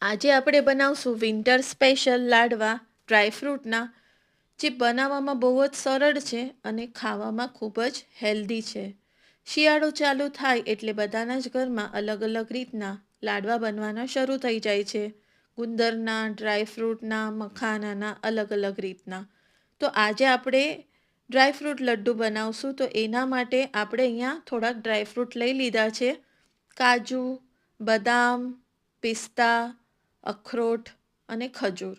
આજે આપણે બનાવશું વિન્ટર સ્પેશિયલ લાડવા ડ્રાયફ્રૂટના જે બનાવવામાં બહુ જ સરળ છે અને ખાવામાં ખૂબ જ હેલ્ધી છે. શિયાળો ચાલુ થાય એટલે બધાના જ ઘરમાં અલગ અલગ રીતના લાડવા બનવાના શરૂ થઈ જાય છે. ગુંદરના ડ્રાયફ્રૂટના મખાનાના અલગ અલગ રીતના. તો આજે આપણે ડ્રાયફ્રૂટ લડ્ડુ બનાવશું તો એના માટે આપણે અહીંયા થોડાક ડ્રાયફ્રૂટ લઈ લીધા છે. કાજુ, બદામ, પિસ્તા અખરોટ અને ખજૂર.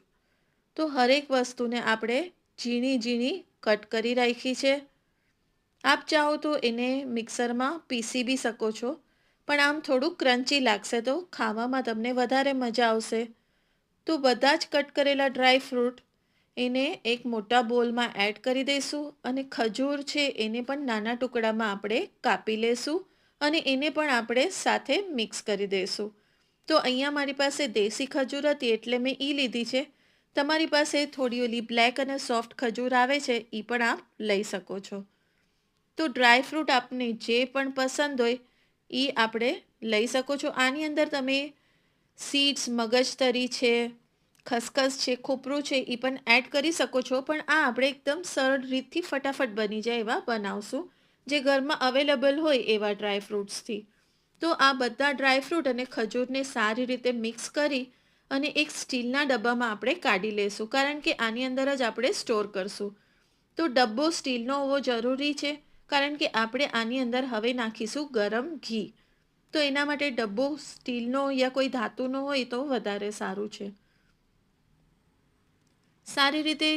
તો હરેક વસ્તુને આપણે ઝીણી ઝીણી કટ કરી રાખી છે. આપ ચાહો તો એને મિક્સરમાં પીસી બી શકો છો, પણ આમ થોડું ક્રન્ચી લાગશે તો ખાવામાં તમને વધારે મજા આવશે. તો બધા જ કટ કરેલા ડ્રાય ફ્રૂટ એને એક મોટા બોલમાં એડ કરી દઈશું અને ખજૂર છે એને પણ નાના ટુકડામાં આપણે કાપી લેશું અને એને પણ આપણે સાથે મિક્સ કરી દઈશું. તો અહીંયા મારી પાસે દેશી ખજૂર હતી એટલે મેં એ લીધી છે. તમારી પાસે થોડી ઓલી બ્લેક અને સોફ્ટ ખજૂર આવે છે એ પણ આપ લઈ શકો છો. તો ડ્રાયફ્રૂટ આપને જે પણ પસંદ હોય એ આપણે લઈ શકો છો. આની અંદર તમે સીડ્સ મગજતરી છે, ખસખસ છે, ખોપરું છે એ પણ એડ કરી શકો છો. પણ આ આપણે એકદમ સરળ રીતથી ફટાફટ બની જાય એવા બનાવશું. જે ઘરમાં અવેલેબલ હોય એવા ડ્રાય ફ્રૂટ્સથી તો આ બધા ડ્રાયફ્રૂટ અને ખજૂરને સારી રીતે મિક્સ કરી અને એક સ્ટીલના ડબ્બામાં આપણે કાઢી લેશું, કારણ કે આની અંદર જ આપણે સ્ટોર કરશું. તો ડબ્બો સ્ટીલનો હોવો જરૂરી છે, કારણ કે આપણે આની અંદર હવે નાખીશું ગરમ ઘી. તો એના માટે ડબ્બો સ્ટીલનો યા કોઈ ધાતુનો હોય તો વધારે સારું છે. સારી રીતે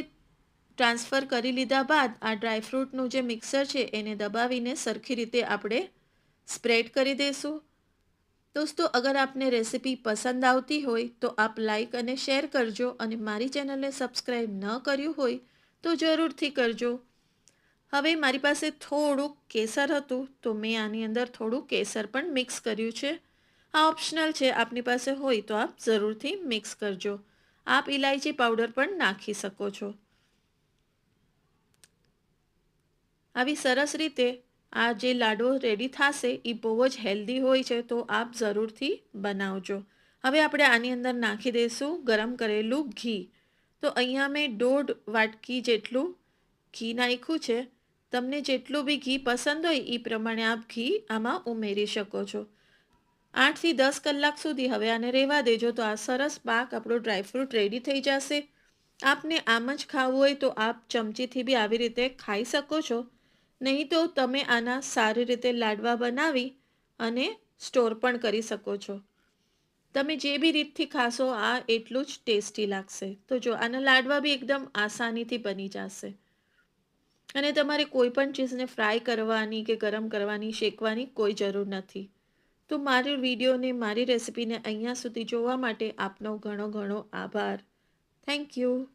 ટ્રાન્સફર કરી લીધા બાદ આ ડ્રાયફ્રૂટનું જે મિક્સર છે એને દબાવીને સરખી રીતે આપણે સ્પ્રેડ કરી દેશું. દોસ્તો, અગર આપને રેસિપી પસંદ આવતી હોય, તો આપ લાઈક અને શેર કરજો અને મારી ચેનલને સબસ્ક્રાઈબ ન કર્યું હોય, તો જરૂરથી કરજો. હવે મારી પાસે થોડુંક કેસર હતું, તો મેં આની અંદર થોડું કેસર પણ મિક્સ કર્યું છે. આ ઓપ્શનલ છે, આપની પાસે હોય તો આપ જરૂરથી મિક્સ કરજો. આપ ઇલાયચી પાવડર પણ નાખી શકો છો. આવી સરસ રીતે આ જે લાડવો રેડી થશે એ બહુ જ હેલ્ધી હોય છે, તો આપ જરૂરથી બનાવજો. હવે આપણે આની અંદર નાખી દઈશું ગરમ કરેલું ઘી. તો અહીંયા મેં દોઢ વાટકી જેટલું ઘી નાખ્યું છે. તમને જેટલું બી ઘી પસંદ હોય એ પ્રમાણે આપ ઘી આમાં ઉમેરી શકો છો. આઠથી દસ કલાક સુધી હવે આને રહેવા દેજો, તો આ સરસ પાક આપણો ડ્રાયફ્રૂટ રેડી થઈ જશે. આપને આમ જ ખાવું હોય, તો આપ ચમચીથી બી આવી રીતે ખાઈ શકો છો. નહીં તો તમે આના સારી રીતે લાડવા બનાવી અને સ્ટોર પણ કરી શકો છો. તમે જે બી રીતથી ખાશો, આ એટલું જ ટેસ્ટી લાગશે. તો જો, આના લાડવા બી એકદમ આસાનીથી બની જશે. અને તમારે કોઈ પણ ચીજને ફ્રાય કરવાની કે ગરમ કરવાની, શેકવાની કોઈ જરૂર નથી. તો મારી વિડીયોને, મારી રેસિપીને અહીંયા સુધી જોવા માટે આપનો ઘણો ઘણો આભાર. Thank you.